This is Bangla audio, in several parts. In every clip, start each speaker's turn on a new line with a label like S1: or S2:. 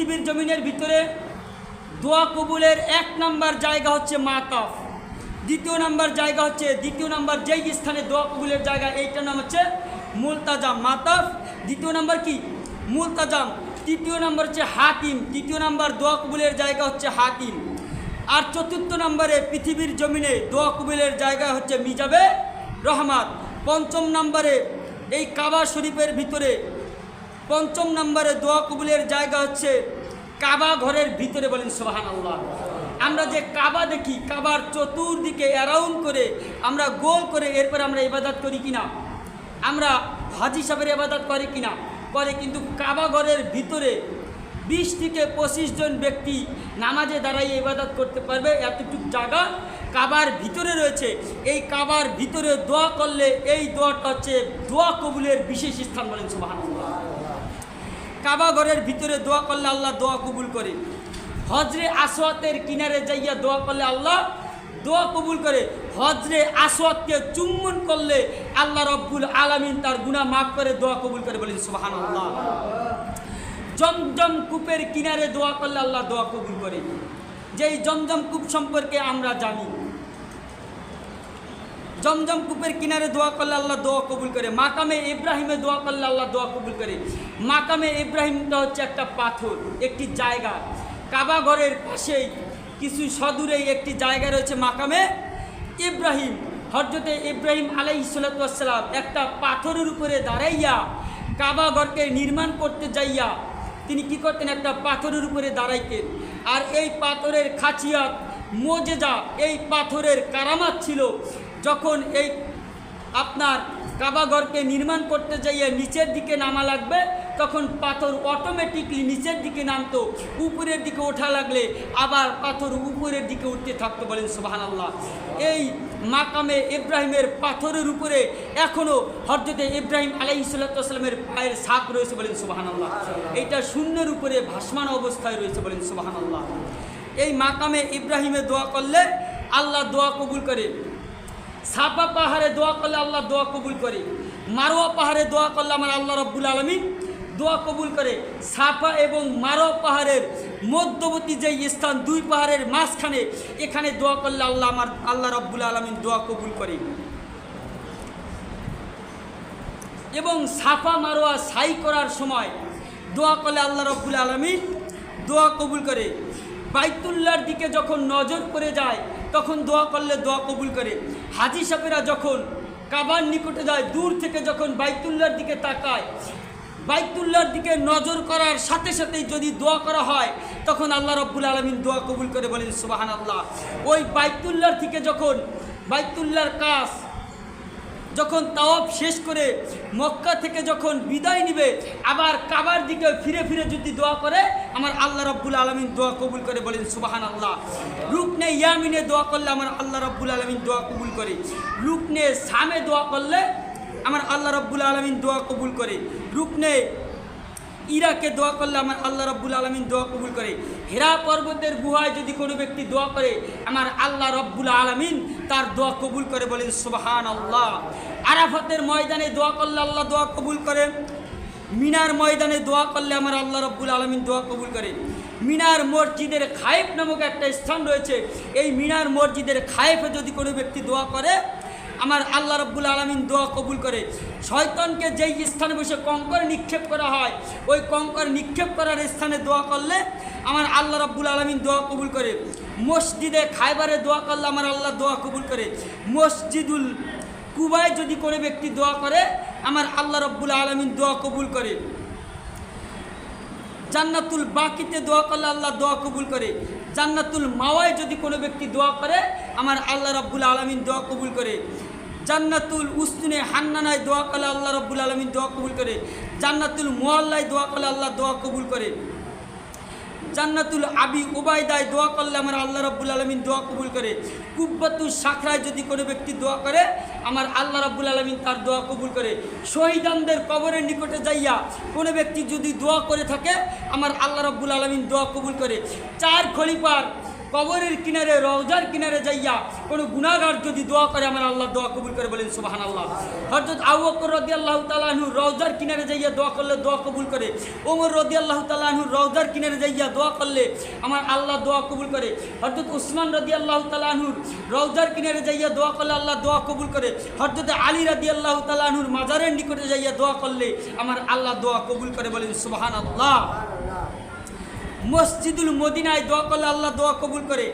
S1: পৃথিবীর জমিনের ভিতরে দোয়া কবুলের এক নাম্বার জায়গা হচ্ছে মাতাফ দ্বিতীয় নাম্বার জায়গা হচ্ছে, দ্বিতীয় নাম্বার যেই স্থানে দোয়া কবুলের জায়গা, এইটার নাম হচ্ছে মুলতাজাম মাতাফ দ্বিতীয় নাম্বার কি? মুলতাজাম। তৃতীয় নাম্বার হচ্ছে হাকিম। তৃতীয় নাম্বার দোয়া কবুলের জায়গা হচ্ছে হাকিম। আর চতুর্থ নম্বরে পৃথিবীর জমিনে দোয়া কবুলের জায়গা হচ্ছে মিজাবে রহমাত পঞ্চম নম্বরে এই কাবা শরীফের ভিতরে পঞ্চম নম্বরে দোয়া কবুলের জায়গা হচ্ছে কাবা ঘরের ভিতরে বলেন সোহান আল্লাহ আমরা যে কাবা দেখি, কাবার চতুর্দিকে অ্যারাউন্ড করে আমরা গোল করে এরপরে আমরা ইবাদত করি কিনা? আমরা হাজি সাহেবের ইবাদত করি কিনা? করে কিন্তু কাবা ঘরের ভিতরে বিশ থেকে পঁচিশ জন ব্যক্তি নামাজে দাঁড়াইয়ে ইবাদত করতে পারবে, এতটুকু জায়গা কাবার ভিতরে রয়েছে। এই কাবার ভিতরে দোয়া করলে এই দোয়াটা হচ্ছে দোয়া কবুলের বিশেষ স্থান বলেন সুবাহ কাবা ঘরের ভিতরে দোয়া করলে আল্লাহ দোয়া কবুল করে। হজরে আসওয়াতের কিনারে যাইয়া দোয়া করলে আল্লাহ দোয়া কবুল করে। হজরে আসওয়াতকে চুম্বন করলে আল্লাহ রব্বুল আলামিন তার গুনাহ মাফ করে, দোয়া কবুল করে বলেন, সুবহানাল্লাহ। জমজম কূপের কিনারে দোয়া করলে আল্লাহ দোয়া কবুল করে। যেই জমজম কূপ সম্পর্কে আমরা জানি জমজম কূপের কিনারে দোয়া করলে আল্লাহ দোয়া কবুল করে। মাকামে ইব্রাহিমে দোয়া করলে আল্লাহ দোয়া কবুল করে। মাকামে ইব্রাহিমটা হচ্ছে একটা পাথর, একটি জায়গা। কাবা ঘরের পাশেই, কিছু সদূরেই একটি জায়গা রয়েছে মাকামে ইব্রাহিম। হরজতে ইব্রাহিম আলাইসালাম একটা পাথরের উপরে দাঁড়াইয়া কাবা ঘরকে নির্মাণ করতে যাইয়া তিনি কি করতেন? একটা পাথরের উপরে দাঁড়াইতেন। আর এই পাথরের খাচিয়াত মোজেজা, এই পাথরের কারামাত ছিল। যখন এই আপনার কাবাঘরকে নির্মাণ করতে যাইয়ে নিচের দিকে নামা লাগবে, তখন পাথর অটোমেটিকলি নিচের দিকে নামতো, উপরের দিকে ওঠা লাগলে আবার পাথর উপরের দিকে উঠতে থাকতো বলেন সুবাহান আল্লাহ এই মাকামে ইব্রাহিমের পাথরের উপরে এখনও হরজতে ইব্রাহিম আলাইহি সাল্লামের পায়ের সাপ রয়েছে বলেন সুবাহান আল্লাহ এইটা শূন্যের উপরে ভাসমান অবস্থায় রয়েছে বলেন সুবাহান আল্লাহ এই মাকামে ইব্রাহিমে দোয়া করলে আল্লাহ দোয়া কবুল করে। সাপা পাহাড়ে দোয়া করলে আল্লাহ দোয়া কবুল করে। মারোয়া পাহাড়ে দোয়া করলে আমার আল্লাহ রব্বুল আলমিন দোয়া কবুল করে। সাফা এবং মারোয়া পাহাড়ের মধ্যবর্তী যে স্থান, দুই পাহাড়ের মাঝখানে, এখানে দোয়া করলে আল্লাহ আমার, আল্লাহ রব্বুল আলমিন দোয়া কবুল করে। এবং সাফা মারোয়া সাই করার সময় দোয়া করলে আল্লাহ রব্বুল আলমিন দোয়া কবুল করে। বাইতুল্লার দিকে যখন নজর করে যায় তখন দোয়া করলে দোয়া কবুল করে। হাজি সাহেবেরা যখন কাবার নিকটে যায়, দূর থেকে যখন বাইতুল্লার দিকে তাকায় বাইতুল্লার দিকে নজর করার সাথে সাথেই যদি দোয়া করা হয়, তখন আল্লাহ রব্বুল আলমিন দোয়া কবুল করে বলেন সুবাহান আল্লাহ ওই বাইতুল্লার থেকে যখন বাইতুল্লার কাজ যখন তাওয়াব শেষ করে মক্কা থেকে যখন বিদায় নিবে, আবার কাবার দিকে ফিরে ফিরে যদি দোয়া করে, আমার আল্লাহ রব্বুল আলমিন দোয়া কবুল করে বলেন সুবাহান আল্লাহ রুকনে ইয়ামিনে দোয়া করলে আমার আল্লাহ রব্বুল আলমিন দোয়া কবুল করে। রুকনে সামে দোয়া করলে আমার আল্লাহ রব্বুল আলমিন দোয়া কবুল করে। রুকনে ইরাকে দোয়া করলে আমার আল্লাহ রব্বুল আলমিন দোয়া কবুল করে। হেরা পর্বতের গুহায় যদি কোনো ব্যক্তি দোয়া করে, আমার আল্লাহ রব্বুল আলমিন তার দোয়া কবুল করে বলেন সুবাহান আল্লাহ আরাফাতের ময়দানে দোয়া করলে আল্লাহ দোয়া কবুল করে। মিনার ময়দানে দোয়া করলে আমার আল্লাহ রব্বুল আলমিন দোয়া কবুল করে। মিনার মসজিদের খায়েফ নামক একটা স্থান রয়েছে। এই মিনার মসজিদের খায়েফে যদি কোনো ব্যক্তি দোয়া করে, আমার আল্লাহ রব্বুল আলমিন দোয়া কবুল করে। শয়তনকে যেই স্থানে বসে কঙ্কর নিক্ষেপ করা হয়, ওই কঙ্কর নিক্ষেপ করার স্থানে দোয়া করলে আমার আল্লাহ রব্বুল আলমিন দোয়া কবুল করে। মসজিদে খাইবারে দোয়া করলে আমার আল্লাহ দোয়া কবুল করে। মসজিদুল কুবায় যদি কোনো ব্যক্তি দোয়া করে, আমার আল্লাহ রব্বুল আলমিন দোয়া কবুল করে। জান্নাতুল বাকিতে দোয়া করলে আল্লাহ দোয়া কবুল করে। জান্নাতুল মাওয়ায় যদি কোনো ব্যক্তি দোয়া করে, আমার আল্লাহ রব্বুল আলমিন দোয়া কবুল করে। জান্নাতুল উস্তুনে হান্নানায় দোয়া করলে আল্লাহ রব্বুল আলমিন দোয়া কবুল করে। জান্নাতুল মোয়াল্লায় দোয়া করলে আল্লাহ দোয়া কবুল করে। জান্নাতুল আবি ওবায়দায় দোয়া করলে আমার আল্লাহ রব্বুল আলমিন দোয়া কবুল করে। কুব্বাতু সাখরায় যদি কোনো ব্যক্তি দোয়া করে, আমার আল্লাহ রব্বুল আলমিন তার দোয়া কবুল করে। শহীদানদের কবরের নিকটে যাইয়া কোনো ব্যক্তি যদি দোয়া করে থাকে, আমার আল্লাহ রব্বুল আলমিন দোয়া কবুল করে। চার খলিফার কবরের কিনারে, রওজার কিনারে যাইয়া কোনো গুনাহগার যদি দোয়া করে, আমার আল্লাহ দোয়া কবুল করে বলেন সুবাহান আল্লাহ হজরত আবু বকর রদি আল্লাহ তালাহু রওজার কিনারে যাইয়া দোয়া করলে দোয়া কবুল করে। ওমর রদি আল্লাহ তালাহু রওজার কিনারে যাইয়া দোয়া করলে আমার আল্লাহ দোয়া কবুল করে। হজরত উসমান রদি আল্লাহ তালাহুর রওজার কিনারে যাইয়া দোয়া করলে আল্লাহ দোয়া কবুল করে। হজরত আলী রাদি আল্লাহ তালাহুর মাজারের নিকটে যাইয়া দোয়া করলে আমার আল্লাহ দোয়া কবুল করে বলেন সুবাহান আল্লাহ মসজিদুল মদিনায় দোয়া করলে আল্লাহ দোয়া কবুল করে।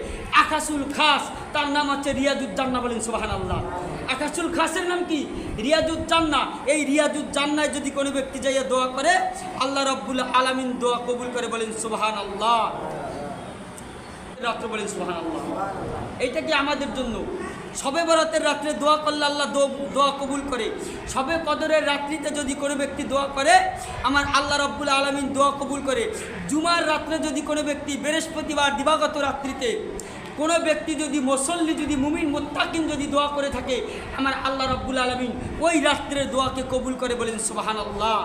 S1: আকাশুল খাস, তার নাম হচ্ছে রিয়াজুজ্জান্না বলেন সোহান আল্লাহ আকাশুল খাসের নাম কি? রিয়াজুজ্জান্না। এই রিয়াজুজ্জান্নায় যদি কোনো ব্যক্তি যাইয়া দোয়া করে, আল্লাহ রব্বুল আলামিন দোয়া কবুল করে বলেন সোহান আল্লাহ রাত্র বলেন সোহান আল্লাহ এইটা কি আমাদের জন্য? সবে বরাতের রাত্রে দোয়া করলে আল্লাহ দোয়া কবুল করে। সবে কদরের রাত্রিতে যদি কোনো ব্যক্তি দোয়া করে, আমার আল্লাহ রব্বুল আলমিন দোয়া কবুল করে। জুমার রাত্রে যদি কোনো ব্যক্তি বৃহস্পতিবার দিবাগত রাত্রিতে কোনো ব্যক্তি যদি মুসল্লি, যদি মুমিন, মোত্তাকিন যদি দোয়া করে থাকে, আমার আল্লাহ রব্বুল আলমিন ওই রাত্রের দোয়াকে কবুল করে বলেন সুবাহান আল্লাহ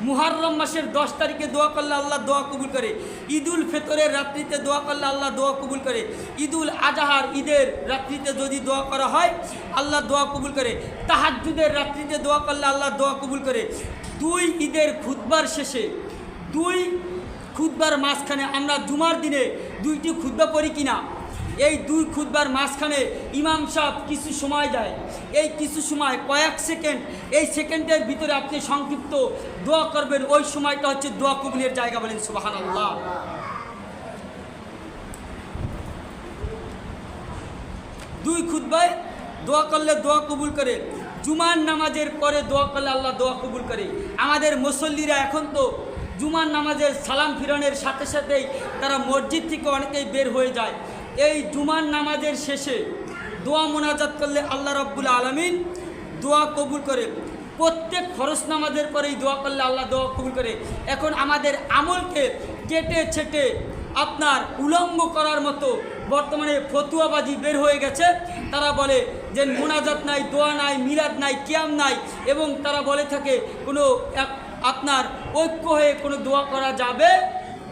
S1: মুহাররম মাসের দশ তারিখে দোয়া করলে আল্লাহ দোয়া কবুল করে। ঈদুল ফেতরের রাত্রিতে দোয়া করলে আল্লাহ দোয়া কবুল করে। ঈদুল আজাহার, ঈদের রাত্রিতে যদি দোয়া করা হয়, আল্লাহ দোয়া কবুল করে। তাহাজুদের রাত্রিতে দোয়া করলে আল্লাহ দোয়া কবুল করে। দুই ঈদের খুতবার শেষে, দুই খুতবার মাঝখানে আমরা জুমার দিনে দুইটি খুতবা পড়ি কিনা এই দুই খুদবার মাঝখানে ইমাম সাহেব কিছু সময় দেয়। এই কিছু সময়, কয়েক সেকেন্ড, এই সেকেন্ডের ভিতরে আপনি সংক্ষিপ্ত দোয়া করবেন। ওই সময়টা হচ্ছে দোয়া কবুলের জায়গা বলেন সুবাহান আল্লাহ দুই খুদ্বায় দোয়া করলে দোয়া কবুল করে। জুমার নামাজের পরে দোয়া করলে আল্লাহ দোয়া কবুল করে। আমাদের মুসল্লিরা এখন তো জুমার নামাজের সালাম ফিরনের সাথে সাথেই তারা মসজিদ থেকে অনেকেই বের হয়ে যায়। এই জুমার নামাজের শেষে দোয়া মোনাজাত করলে আল্লাহ রব্বুল আলমিন দোয়া কবুল করে। প্রত্যেক খরচ নামাজের পরেই দোয়া করলে আল্লাহ দোয়া কবুল করে। এখন আমাদের আমলকে কেটে ছেটে আপনার উলঙ্গ করার মতো বর্তমানে ফতুয়াবাজি বের হয়ে গেছে। তারা বলে যে মোনাজাত নাই, দোয়া নাই মিরাদ নাই, কিয়াম নাই এবং তারা বলে থাকে কোনো আপনার ঐক্য হয়ে কোনো দোয়া করা যাবে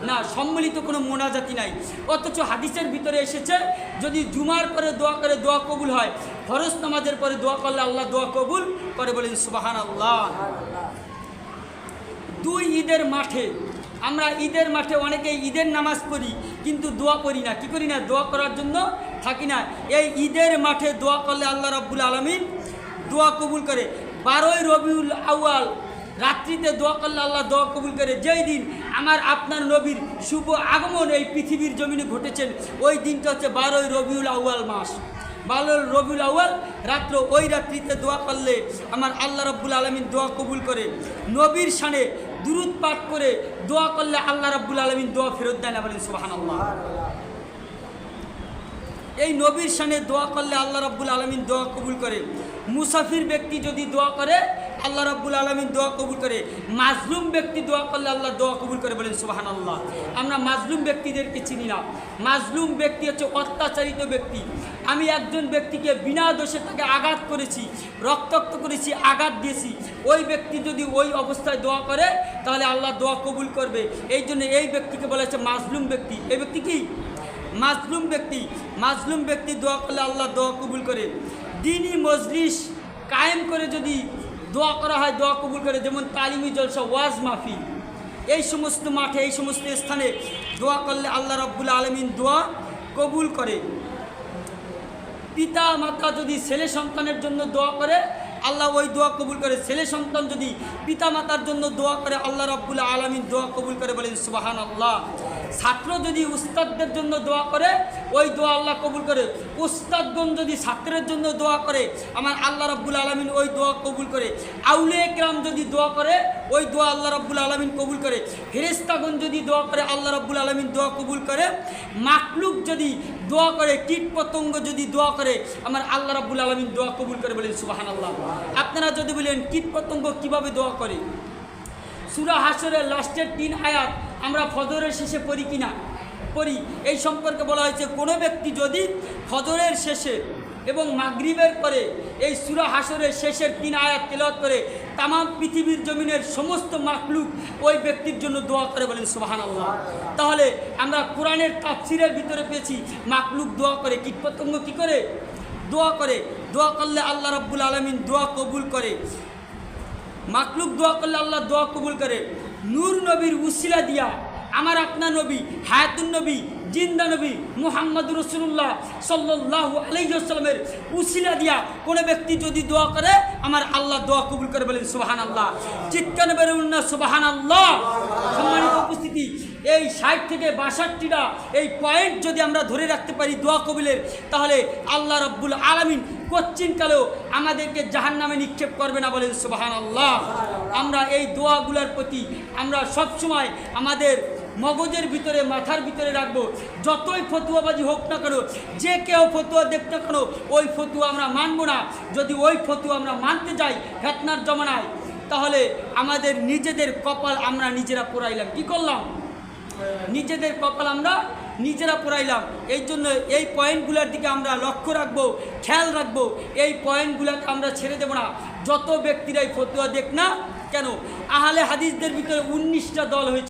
S1: না, সম্মিলিত কোনো মোনাজাতি নাই। অথচ হাদিসের ভিতরে এসেছে, যদি জুমার পরে দোয়া করে, দোয়া কবুল হয়, ফরজ নামাজের পরে দোয়া করলে আল্লাহ দোয়া কবুল করে বলেন সুবাহান আল্লাহ দুই ঈদের মাঠে, আমরা ঈদের মাঠে অনেকে ঈদের নামাজ পড়ি, কিন্তু দোয়া করি না। কি করি না? দোয়া করার জন্য থাকি না। এই ঈদের মাঠে দোয়া করলে আল্লাহ রাব্বুল আলমিন দোয়া কবুল করে। বারোই রবিউল আউয়াল, রাত্রিতে দোয়া করলে আল্লাহ দোয়া কবুল করে। যেই দিন আমার আপনার নবীর শুভ আগমন এই পৃথিবীর জমিনে ঘটেছেন ওই দিনটা হচ্ছে বারোই রবিউল আউয়াল মাস। বালর রবিউল আউয়াল, রাত্র ওই রাত্রিতে দোয়া করলে আমার আল্লাহ রব্বুল আলমিন দোয়া কবুল করে। নবীর শানে দুরুদ পাঠ করে দোয়া করলে আল্লাহ রব্বুল আলমিন দোয়া ফেরত দেন বলেন সুবাহান আল্লাহ এই নবীর শানে দোয়া করলে আল্লাহ রাব্বুল আলমিন দোয়া কবুল করে। মুসাফির ব্যক্তি যদি দোয়া করে, আল্লাহ রাব্বুল আলমিন দোয়া কবুল করে। মাজলুম ব্যক্তি দোয়া করলে আল্লাহ দোয়া কবুল করে বলেন সুবাহান আল্লাহ আমরা মাজলুম ব্যক্তিদেরকে চিনি না। মাজলুম ব্যক্তি হচ্ছে অত্যাচারিত ব্যক্তি। আমি একজন ব্যক্তিকে বিনা দোষে তাকে আঘাত করেছি, রক্তাক্ত করেছি, আঘাত দিয়েছি। ওই ব্যক্তি যদি ওই অবস্থায় দোয়া করে, তাহলে আল্লাহ দোয়া কবুল করবে। এই জন্য এই ব্যক্তিকে বলা হচ্ছে মাজলুম ব্যক্তি। এই ব্যক্তি কি? মাজলুম ব্যক্তি। মাজলুম ব্যক্তি দোয়া করলে আল্লাহ দোয়া কবুল করে। দিনই মজলিস কায়েম করে যদি দোয়া করা হয়, দোয়া কবুল করে, যেমন তালিমি জলসা, ওয়াজ মাহফিল। এই সমস্ত মাঠে, এই সমস্ত স্থানে দোয়া করলে আল্লাহ রব্বুল আলমিন দোয়া কবুল করে। পিতা মাতা যদি ছেলে সন্তানের জন্য দোয়া করে, আল্লাহ ওই দোয়া কবুল করে। ছেলে সন্তান যদি পিতা মাতার জন্য দোয়া করে, আল্লাহ রব্বুল আলমিন দোয়া কবুল করে বলেন সুবাহান আল্লাহ ছাত্র যদি উস্তাদদের জন্য দোয়া করে, ওই দোয়া আল্লাহ কবুল করে। উস্তাদগণ যদি ছাত্রের জন্য দোয়া করে, আমার আল্লাহ রব্বুল আলমিন ওই দোয়া কবুল করে। আউলে একরাম যদি দোয়া করে, ওই দোয়া আল্লাহ রব্বুল আলমিন কবুল করে। ফেরেস্তাগণ যদি দোয়া করে, আল্লাহ রব্বুল আলমিন দোয়া কবুল করে। মাকলুক যদি দোয়া করে কীট পতঙ্গ যদি দোয়া করে, আমার আল্লাহ রাব্বুল আলমিন দোয়া কবুল করে বলেন সুবাহান আল্লাহ আপনারা যদি বলেন কীট পতঙ্গ কীভাবে দোয়া করে? সুরা হাসরের লাস্টের তিন আয়াত আমরা ফজরের শেষে পড়ি কিনা? পড়ি। এই সম্পর্কে বলা হয়েছে, কোনো ব্যক্তি যদি ফজরের শেষে এবং মাগরিবের পরে এই সুরা হাসরের শেষের তিন আয়াত তেলাওয়াত করে তাম পৃথিবীর জমিনের সমস্ত মাকলুক ওই ব্যক্তির জন্য দোয়া করে বলেন সুবাহান আল্লাহ তাহলে আমরা কোরআনের তাফসিরের ভিতরে পেয়েছি মাকলুক দোয়া করে, কীটপতঙ্গ কী করে? দোয়া করে। দোয়া করলে আল্লাহ রব্বুল আলমিন দোয়া কবুল করে। মাকলুক দোয়া করলে আল্লাহ দোয়া কবুল করে। নূর নবীর উসিলা দিয়া আমার আপনা নবী, হায়াতুন নবী, জিন্দা নবী মুহাম্মদ রসুল্লাহ সাল্লাহ আলাইসাল্লামের উসিলা দিয়া কোনো ব্যক্তি যদি দোয়া করে, আমার আল্লাহ দোয়া কবুল করে বলেন সুবাহান আল্লাহ চিৎকার বেরুন না সুবাহান আল্লাহ সম্মানিত উপস্থিতি এই ষাট থেকে বাষট্টিটা এই পয়েন্ট যদি আমরা ধরে রাখতে পারি দোয়া কবিলের, তাহলে আল্লাহ রব্বুল আলমিন কচ্ছিনকালেও আমাদেরকে জাহান নামে নিক্ষেপ করবে না বলেন সুবাহান আল্লাহ আমরা এই দোয়াগুলোর প্রতি আমরা সবসময় আমাদের মগজের ভিতরে, মাথার ভিতরে রাখব। যতই ফতুয়াবাজি হোক না কেন, যে কেউ ফতুয়া দেখ না কেন, ওই ফতুয়া আমরা মানব না। যদি ওই ফতুয়া আমরা মানতে যাই ফেতনার জমানায়, তাহলে আমাদের নিজেদের কপাল আমরা নিজেরা পোড়াইলাম। কি করলাম? নিজেদের কপাল আমরা নিজেরা পড়াইলাম। এই জন্য এই পয়েন্টগুলোর দিকে আমরা লক্ষ্য রাখব, খেয়াল রাখব। এই পয়েন্টগুলোকে আমরা ছেড়ে দেবো না। যত ব্যক্তিরাই ফতুয়া দেখ না কেন, আহলে হাদিসদের ভিতরে উনিশটা দল হয়েছে।